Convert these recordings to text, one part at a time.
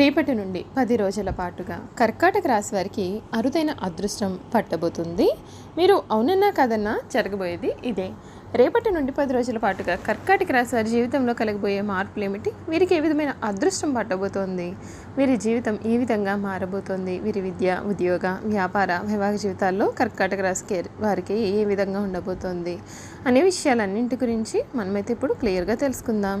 రేపటి నుండి పది రోజుల పాటుగా కర్కాటక రాశి వారికి అరుదైన అదృష్టం పట్టబోతుంది. మీరు అవునన్నా కాదన్నా జరగబోయేది ఇదే. రేపటి నుండి పది రోజుల పాటుగా కర్కాటక రాశి వారి జీవితంలో కలగబోయే మార్పులు ఏమిటి? వీరికి ఏ విధమైన అదృష్టం పట్టబోతోంది? వీరి జీవితం ఏ విధంగా మారబోతోంది? వీరి విద్య ఉద్యోగ వ్యాపార వివాహ జీవితాల్లో కర్కాటక రాశి వారికి ఏ విధంగా ఉండబోతోంది? అనే విషయాలన్నింటి గురించి మనమైతే ఇప్పుడు క్లియర్గా తెలుసుకుందాం.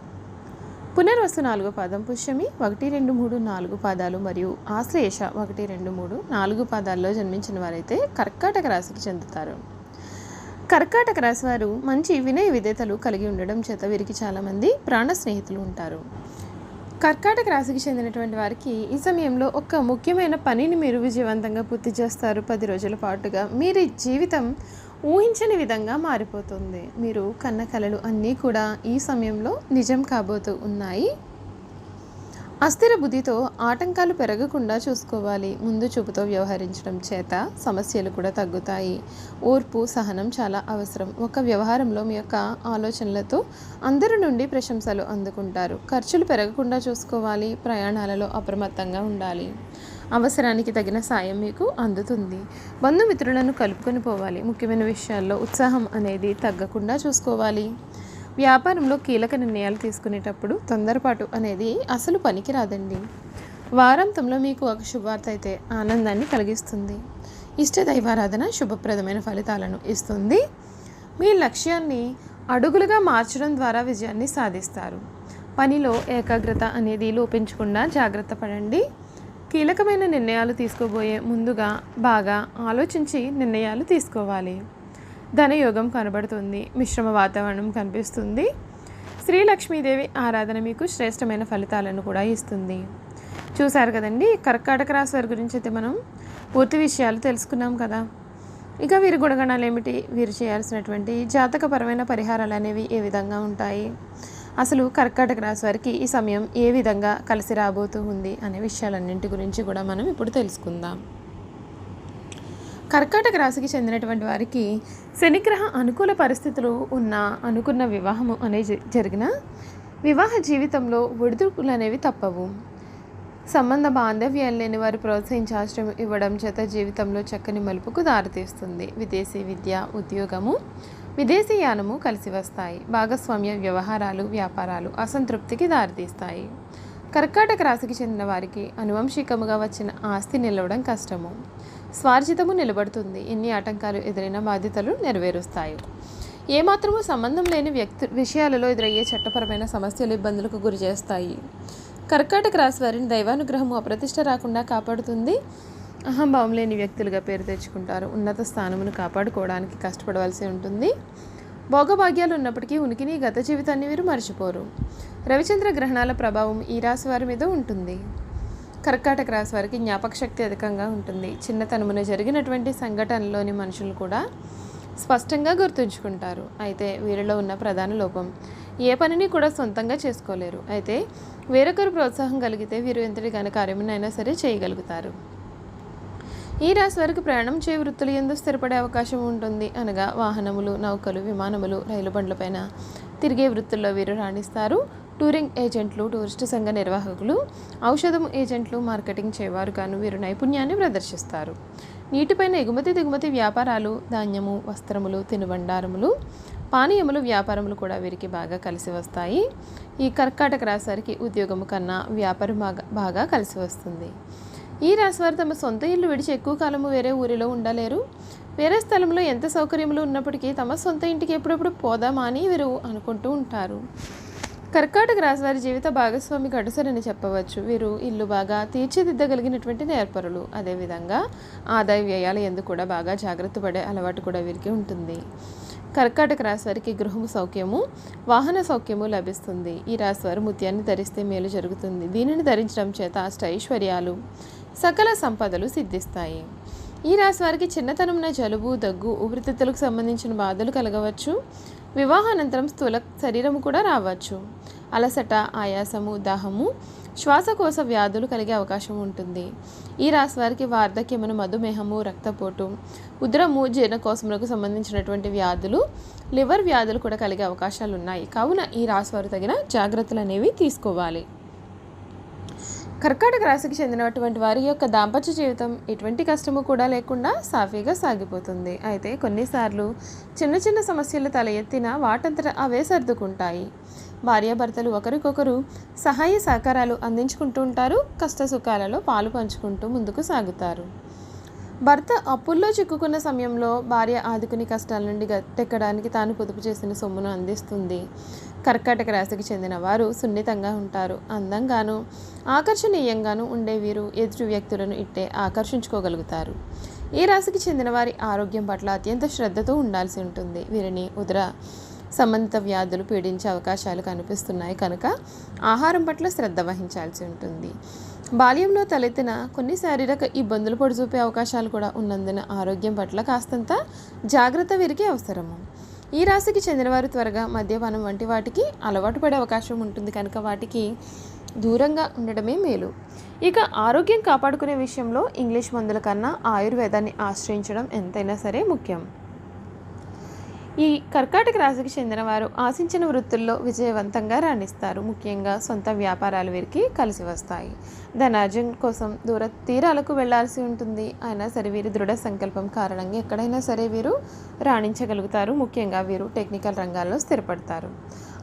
పునర్వసు నాలుగు పాదం పుష్యమి ఒకటి రెండు మూడు నాలుగు పాదాలు మరియు ఆశ్లేష ఒకటి రెండు మూడు నాలుగు పాదాల్లో జన్మించిన వారైతే కర్కాటక రాశికి చెందుతారు. కర్కాటక రాశి వారు మంచి వినయ విధేతలు కలిగి ఉండడం చేత వీరికి చాలామంది ప్రాణ స్నేహితులు ఉంటారు. కర్కాటక రాశికి చెందినటువంటి వారికి ఈ సమయంలో ఒక ముఖ్యమైన పనిని మీరు విజయవంతంగా పూర్తి చేస్తారు. పది రోజుల పాటుగా మీరు జీవితం ఊహించని విధంగా మారిపోతుంది. మీరు కన్న కలలు అన్నీ కూడా ఈ సమయంలో నిజం కాబోతూ ఉన్నాయి. అస్థిర బుద్ధితో ఆటంకాలు పెరగకుండా చూసుకోవాలి. ముందు చూపుతో వ్యవహరించడం చేత సమస్యలు కూడా తగ్గుతాయి. ఓర్పు సహనం చాలా అవసరం. ఒక వ్యవహారంలో మీ యొక్క ఆలోచనలతో అందరి నుండి ప్రశంసలు అందుకుంటారు. ఖర్చులు పెరగకుండా చూసుకోవాలి. ప్రయాణాలలో అప్రమత్తంగా ఉండాలి. అవసరానికి తగిన సాయం మీకు అందుతుంది. బంధుమిత్రులను కలుపుకొని పోవాలి. ముఖ్యమైన విషయాల్లో ఉత్సాహం అనేది తగ్గకుండా చూసుకోవాలి. వ్యాపారంలో కీలక నిర్ణయాలు తీసుకునేటప్పుడు తొందరపాటు అనేది అసలు పనికిరాదండి. వారాంతంలో మీకు ఒక శుభవార్త అయితే ఆనందాన్ని కలిగిస్తుంది. ఇష్ట దైవారాధన శుభప్రదమైన ఫలితాలను ఇస్తుంది. మీ లక్ష్యాన్ని అడుగులుగా మార్చడం ద్వారా విజయాన్ని సాధిస్తారు. పనిలో ఏకాగ్రత అనేది లోపించకుండా జాగ్రత్త పడండి. కీలకమైన నిర్ణయాలు తీసుకోబోయే ముందుగా బాగా ఆలోచించి నిర్ణయాలు తీసుకోవాలి. ధనయోగం కనబడుతుంది మిశ్రమ వాతావరణం కనిపిస్తుంది. శ్రీ లక్ష్మీదేవి ఆరాధన మీకు శ్రేష్టమైన ఫలితాలను కూడా ఇస్తుంది. చూశారు కదండి కర్కాటక రాశి వారి గురించి అయితే మనం పూర్తి విషయాలు తెలుసుకున్నాం కదా. ఇక వీరి గుణగణాలు ఏమిటి వీరు చేయాల్సినటువంటి జాతకపరమైన పరిహారాలు అనేవి ఏ విధంగా ఉంటాయి? అసలు కర్కాటక రాశి వారికి ఈ సమయం ఏ విధంగా కలిసి రాబోతూ ఉంది అనే విషయాలన్నింటి గురించి కూడా మనం ఇప్పుడు తెలుసుకుందాం. కర్కాటక రాశికి చెందినటువంటి వారికి శనిగ్రహ అనుకూల పరిస్థితులు ఉన్న అనుకున్న వివాహము అనేది జరిగిన వివాహ జీవితంలో ఒడిదుడుకులు అనేవి తప్పవు. సంబంధ బాంధవ్యాలు లేని వారు ప్రోత్సహించి ఆశ్రయం ఇవ్వడం చేత జీవితంలో చక్కని మలుపుకు దారితీస్తుంది. విదేశీ విద్య ఉద్యోగము విదేశీ యానము కలిసి వస్తాయి. భాగస్వామ్య వ్యవహారాలు వ్యాపారాలు అసంతృప్తికి దారితీస్తాయి. కర్కాటక రాశికి చెందిన వారికి అనువంశికముగా వచ్చిన ఆస్తి నిలవడం కష్టము. స్వార్జితము నిలబడుతుంది. ఎన్ని ఆటంకాలు ఎదురైన బాధ్యతలు నెరవేరుస్తాయి. ఏమాత్రము సంబంధం లేని వ్యక్తి విషయాలలో ఎదురయ్యే చట్టపరమైన సమస్యలు ఇబ్బందులకు గురి చేస్తాయి కర్కాటక రాశి వారిని దైవానుగ్రహము అప్రతిష్ట రాకుండా కాపాడుతుంది. అహంభావం లేని వ్యక్తులుగా పేరు తెచ్చుకుంటారు. ఉన్నత స్థానమును కాపాడుకోవడానికి కష్టపడవలసి ఉంటుంది. భోగభాగ్యాలు ఉన్నప్పటికీ ఉనికిని గత జీవితాన్ని వీరు మర్చిపోరు. రవిచంద్ర గ్రహణాల ప్రభావం ఈ రాశి వారి మీద ఉంటుంది. కర్కాటక రాశి వారికి జ్ఞాపక శక్తి అధికంగా ఉంటుంది. చిన్నతనమున జరిగినటువంటి సంఘటనలోని మనుషులు కూడా స్పష్టంగా గుర్తుంచుకుంటారు. అయితే వీరిలో ఉన్న ప్రధాన లోపం ఏ పనిని కూడా సొంతంగా చేసుకోలేరు. అయితే వేరొకరు ప్రోత్సాహం కలిగితే వీరు ఎంతటి ఘన కార్యమునైనా సరే చేయగలుగుతారు. ఈ రాశి వారికి ప్రయాణం చే వృత్తులు ఎందు స్థిరపడే అవకాశం ఉంటుంది. అనగా వాహనములు నౌకలు విమానములు రైలు బండ్లపైన తిరిగే వృత్తుల్లో వీరు రాణిస్తారు. టూరింగ్ ఏజెంట్లు టూరిస్టు సంఘ నిర్వాహకులు ఔషధం ఏజెంట్లు మార్కెటింగ్ చేయవారు గాను వీరు నైపుణ్యాన్ని ప్రదర్శిస్తారు. నీటిపైన ఎగుమతి దిగుమతి వ్యాపారాలు ధాన్యము వస్త్రములు తినుబండారములు పానీయములు వ్యాపారములు కూడా వీరికి బాగా కలిసి వస్తాయి. ఈ కర్కాటక రాశివారికి ఉద్యోగము కన్నా వ్యాపారం బాగా బాగా కలిసి వస్తుంది. ఈ రాశివారు తమ సొంత ఇల్లు విడిచి ఎక్కువ కాలము వేరే ఊరిలో ఉండలేరు. వేరే స్థలంలో ఎంత సౌకర్యములు ఉన్నప్పటికీ తమ సొంత ఇంటికి ఎప్పుడెప్పుడు పోదామా అని వీరు అనుకుంటూ ఉంటారు. కర్కాటక రాశి వారి జీవిత భాగస్వామి గడుసరని చెప్పవచ్చు. వీరు ఇల్లు బాగా తీర్చిదిద్దగలిగినటువంటి నేర్పరులు అదేవిధంగా ఆదాయ వ్యయాలు ఎందుకు కూడా బాగా జాగ్రత్త పడే అలవాటు కూడా వీరికి ఉంటుంది. కర్కాటక రాశి వారికి గృహము సౌఖ్యము వాహన సౌఖ్యము లభిస్తుంది. ఈ రాశి వారు ముత్యాన్ని ధరిస్తే మేలు జరుగుతుంది. దీనిని ధరించడం చేత అష్ట ఐశ్వర్యాలు సకల సంపదలు సిద్ధిస్తాయి. ఈ రాశి వారికి చిన్నతనంలో జలుబు దగ్గు ఊపిరితిత్తులకు సంబంధించిన బాధలు కలగవచ్చు. వివాహానంతరం స్థూల శరీరం కూడా రావచ్చు. అలసట ఆయాసము దాహము శ్వాసకోశ వ్యాధులు కలిగే అవకాశం ఉంటుంది. ఈ రాశి వారికి వార్ధక్యమును మధుమేహము రక్తపోటు ఉద్రము జీర్ణకోశములకు సంబంధించినటువంటి వ్యాధులు లివర్ వ్యాధులు కూడా కలిగే అవకాశాలు ఉన్నాయి కావున ఈ రాశి వారు తగిన జాగ్రత్తలు అనేవి తీసుకోవాలి. కర్కాటక రాశికి చెందినటువంటి వారి యొక్క దాంపత్య జీవితం ఎటువంటి కష్టము కూడా లేకుండా సాఫీగా సాగిపోతుంది. అయితే కొన్నిసార్లు చిన్న చిన్న సమస్యలు తల ఎత్తిన వాటంతట అవే సర్దుకుంటాయి. భార్యాభర్తలు ఒకరికొకరు సహాయ సహకారాలు అందించుకుంటూ ఉంటారు కష్ట సుఖాలలో పాలు పంచుకుంటూ ముందుకు సాగుతారు. భర్త అప్పుల్లో చిక్కుకున్న సమయంలో భార్య ఆదుకుని కష్టాల నుండి గట్టెక్కడానికి తాను పొదుపు చేసిన సొమ్మును అందిస్తుంది. కర్కాటక రాశికి చెందిన వారు సున్నితంగా ఉంటారు. అందంగాను ఆకర్షణీయంగాను ఉండే వీరు ఎదుటి వ్యక్తులను ఇట్టే ఆకర్షించుకోగలుగుతారు. ఈ రాశికి చెందిన వారి ఆరోగ్యం పట్ల అత్యంత శ్రద్ధతో ఉండాల్సి ఉంటుంది. వీరిని ఉదర సంబంధిత వ్యాధులు పీడించే అవకాశాలు కనిపిస్తున్నాయి కనుక ఆహారం పట్ల శ్రద్ధ వహించాల్సి ఉంటుంది. బాల్యంలో తలెత్తిన కొన్ని శారీరక ఇబ్బందులు పొడిచూపే అవకాశాలు కూడా ఉన్నందున ఆరోగ్యం పట్ల కాస్తంత జాగ్రత్త వీరికి అవసరము. ఈ రాశికి చెందినవారు త్వరగా మద్యపానం వంటి వాటికి అలవాటు పడే అవకాశం ఉంటుంది కనుక వాటికి దూరంగా ఉండడమే మేలు. ఇక ఆరోగ్యం కాపాడుకునే విషయంలో ఇంగ్లీష్ మందుల కన్నా ఆయుర్వేదాన్ని ఆశ్రయించడం ఎంతైనా సరే ముఖ్యం. ఈ కర్కాటక రాశికి చెందిన వారు ఆశించిన వృత్తుల్లో విజయవంతంగా రాణిస్తారు. ముఖ్యంగా సొంత వ్యాపారాలు వీరికి కలిసి వస్తాయి. ధనార్జన్ కోసం దూర తీరాలకు వెళ్ళాల్సి ఉంటుంది. అయినా సరే వీరి దృఢ సంకల్పం కారణంగా ఎక్కడైనా సరే వీరు రాణించగలుగుతారు. ముఖ్యంగా వీరు టెక్నికల్ రంగాల్లో స్థిరపడతారు.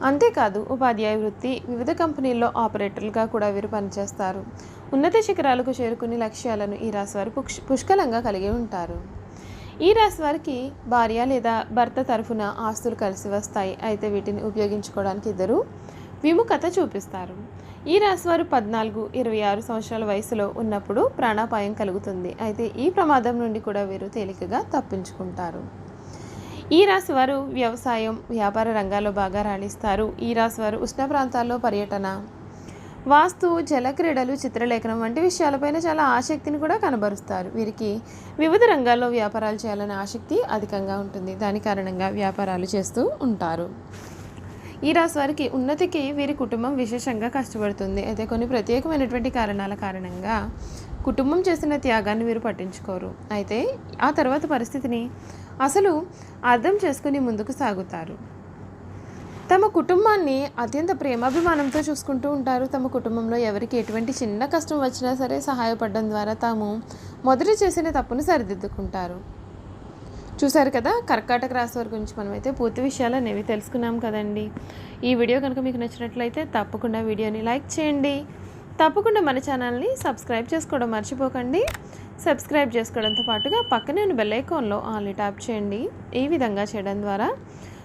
అంతేకాదు ఉపాధ్యాయ వృత్తి వివిధ కంపెనీల్లో ఆపరేటర్లుగా కూడా వీరు పనిచేస్తారు. ఉన్నత శిఖరాలకు చేరుకునే లక్ష్యాలను ఈ రాశి వారు పుష్ పుష్కలంగా కలిగి ఉంటారు. ఈ రాశి వారికి భార్య లేదా భర్త తరఫున ఆస్తులు కలిసి వస్తాయి. అయితే వీటిని ఉపయోగించుకోవడానికి ఇద్దరు విముఖత చూపిస్తారు. ఈ రాశి వారు పద్నాలుగు ఇరవై ఆరు సంవత్సరాల వయసులో ఉన్నప్పుడు ప్రాణాపాయం కలుగుతుంది. అయితే ఈ ప్రమాదం నుండి కూడా వీరు తేలికగా తప్పించుకుంటారు. ఈ రాశి వారు వ్యవసాయం వ్యాపార రంగాల్లో బాగా రాణిస్తారు. ఈ రాశి వారు ఉష్ణ ప్రాంతాల్లో పర్యటన వాస్తు జలక్రీడలు చిత్రలేఖనం వంటి విషయాలపైన చాలా ఆసక్తిని కూడా కనబరుస్తారు. వీరికి వివిధ రంగాల్లో వ్యాపారాలు చేయాలనే ఆసక్తి అధికంగా ఉంటుంది. దాని కారణంగా వ్యాపారాలు చేస్తూ ఉంటారు. ఈ రాశి వారికి ఉన్నతికి వీరి కుటుంబం విశేషంగా కష్టపడుతుంది. అయితే కొన్ని ప్రత్యేకమైనటువంటి కారణాల కారణంగా కుటుంబం చేసిన త్యాగాన్ని వీరు పట్టించుకోరు. అయితే ఆ తర్వాత పరిస్థితిని అసలు అర్థం చేసుకుని ముందుకు సాగుతారు. తమ కుటుంబాన్ని అత్యంత ప్రేమాభిమానంతో చూసుకుంటూ ఉంటారు. తమ కుటుంబంలో ఎవరికి ఎటువంటి చిన్న కష్టం వచ్చినా సరే సహాయపడడం ద్వారా తాము మొదటి చేసిన తప్పును సరిదిద్దుకుంటారు. చూసారు కదా? కర్కాటక రాశి వారి గురించి మనమైతే పూర్తి విషయాలు అనేవి తెలుసుకున్నాం కదండి. ఈ వీడియో కనుక మీకు నచ్చినట్లయితే తప్పకుండా వీడియోని లైక్ చేయండి. తప్పకుండా మన ఛానల్ని సబ్స్క్రైబ్ చేసుకోవడం మర్చిపోకండి. సబ్స్క్రైబ్ చేసుకోవడంతో పాటుగా పక్కనే ఉన్న బెల్ ఐకాన్లో ఆన్లీ ట్యాప్ చేయండి. ఈ విధంగా చేయడం ద్వారా